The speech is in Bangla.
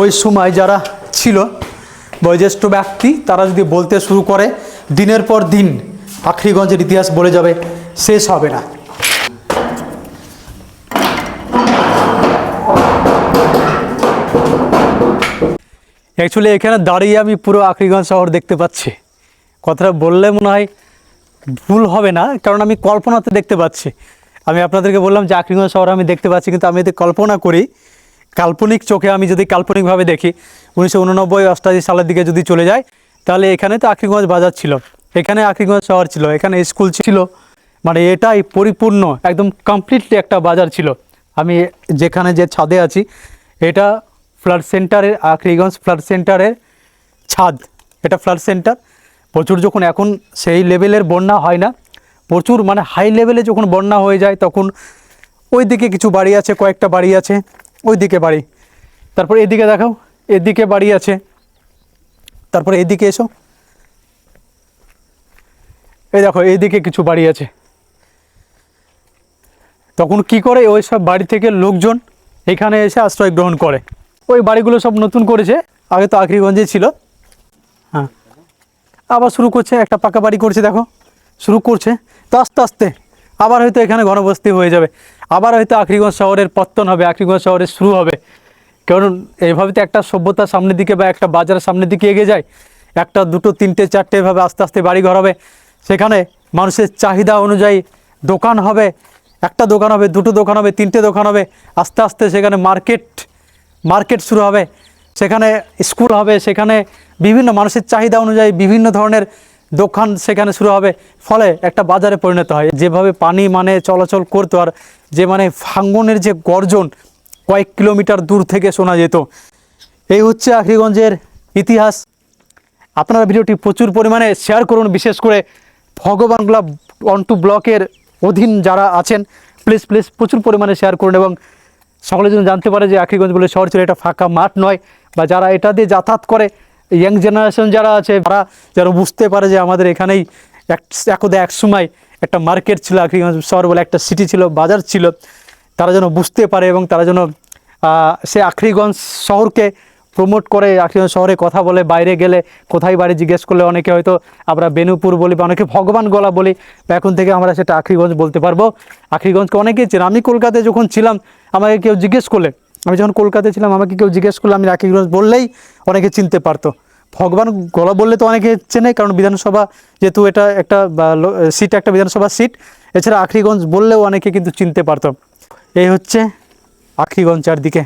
ওই সময় যারা ছিল বয়োজ্যেষ্ঠ ব্যক্তি, তারা যদি বলতে শুরু করে, দিনের পর দিন আখরিগঞ্জের ইতিহাস বলে যাবে, শেষ হবে না। অ্যাকচুয়ালি এখানে দাঁড়িয়ে আমি পুরো আখরিগঞ্জ শহর দেখতে পাচ্ছি। কথাটা বললে মনে হয় ভুল হবে না, কারণ আমি কল্পনাতে দেখতে পাচ্ছি। আমি আপনাদেরকে বললাম যে, আখরিগঞ্জ শহর আমি দেখতে পাচ্ছি, কিন্তু আমি যদি কল্পনা করি কাল্পনিক চোখে আমি যদি কাল্পনিকভাবে দেখি, উনিশশো উননব্বই অষ্টাশি সালের দিকে যদি চলে যায়, তাহলে এখানে তো আখরিগঞ্জ বাজার ছিল। এখানে আখরিগঞ্জ শহর ছিল, এখানে স্কুল ছিল। মানে এটাই পরিপূর্ণ, একদম কমপ্লিটলি একটা বাজার ছিল। আমি যেখানে যে ছাদে আছি, এটা ফ্লাড সেন্টারের আখরিগঞ্জ ফ্লাড সেন্টারের ছাদ। এটা ফ্লাড সেন্টার প্রচুর যখন এখন সেই লেভেলের বন্যা হয় না, প্রচুর মানে হাই লেভেলে যখন বন্যা হয়ে যায়, তখন ওই দিকে কিছু বাড়ি আছে, কয়েকটা বাড়ি আছে। ওই দিকে বাড়ি। তারপর এদিকে দেখাও, এদিকে বাড়ি আছে। তারপরে এদিকে এসো। এই দেখো এইদিকে কিছু বাড়ি আছে। তখন কি করে ওই সব বাড়ি থেকে লোকজন এখানে এসে আশ্রয় গ্রহণ করে? ওই বাড়িগুলো সব নতুন করেছে। আগে তো আখরিগঞ্জে ছিল। হ্যাঁ। আবার শুরু করছে, একটা পাকা বাড়ি করছে, দেখো। শুরু করছে। তো আস্তে আস্তে আবার হয়তো এখানে ঘনবস্তি হয়ে যাবে। আবার হয়তো আখরিগঞ্জ শহরের পত্তন হবে, আখরিগঞ্জ শহরের শুরু হবে। কারণ এইভাবে তো একটা সভ্যতার সামনের দিকে বা একটা বাজারের সামনের দিকে এগিয়ে যায়, একটা দুটো, তিনটে, চারটে এভাবে আস্তে আস্তে বাড়ি ঘর হবে। সেখানে মানুষের চাহিদা অনুযায়ী দোকান হবে, একটা দোকান হবে, দুটো দোকান হবে, তিনটে দোকান হবে। আস্তে আস্তে সেখানে মার্কেট মার্কেট শুরু হবে। সেখানে স্কুল হবে, সেখানে বিভিন্ন মানুষের চাহিদা অনুযায়ী বিভিন্ন ধরনের দোকান সেখানে শুরু হবে। ফলে একটা বাজারে পরিণত হয়। যেভাবে পানি মানে চলাচল করতো আর যে মানে ফাঙ্গনের যে গর্জন কয়েক কিলোমিটার দূর থেকে শোনা যেত। এই হচ্ছে আখরিগঞ্জের ইতিহাস। আপনারা ভিডিওটি প্রচুর পরিমাণে শেয়ার করুন। বিশেষ করে ভগবানগুলা টু ব্লকের অধীন যারা আছেন প্লিজ প্লিজ প্রচুর পরিমাণে শেয়ার করুন এবং সকলে যেন জানতে পারে যে আখরিগঞ্জ বলে শহর ছিল এটা ফাঁকা মাঠ নয় বা যারা এটা দিয়ে যাতায়াত করে ইয়াং জেনারেশন যারা আছে, তারা যারা বুঝতে পারে যে আমাদের এখানেই এক এক সময় একটা মার্কেট ছিল আখরিগঞ্জ শহর বলে একটা সিটি ছিল, বাজার ছিল। তারা যেন বুঝতে পারে এবং তারা যেন সে আখরিগঞ্জ শহরকে প্রমোট করে আখরিগঞ্জ শহরে কথা বলে, বাইরে গেলে কোথায় বাড়ি জিজ্ঞেস করলে অনেকে হয়তো আমরা বেনুপুর বলি বা অনেকে ভগবান গলা বলি, বা এখন থেকে আমরা সেটা আখরিগঞ্জ বলতে পারব। আখরিগঞ্জকে অনেকেই চেন। আমি কলকাতায় যখন ছিলাম, আমাকে কেউ জিজ্ঞেস করলে আমি যখন কলকাতায় ছিলাম, আমাকে কেউ জিজ্ঞেস করলে, আমি আখরিগঞ্জ বললেই অনেকে চিনতে পারতো। ভগবান গলা বললে তো অনেকে চেনে, কারণ বিধানসভা যেহেতু এটা একটা সিট একটা বিধানসভা সিট, এছাড়া আখরিগঞ্জ বললেও অনেকে কিন্তু চিনতে পারত। এই হচ্ছে আখরিগঞ্জ চারদিকে।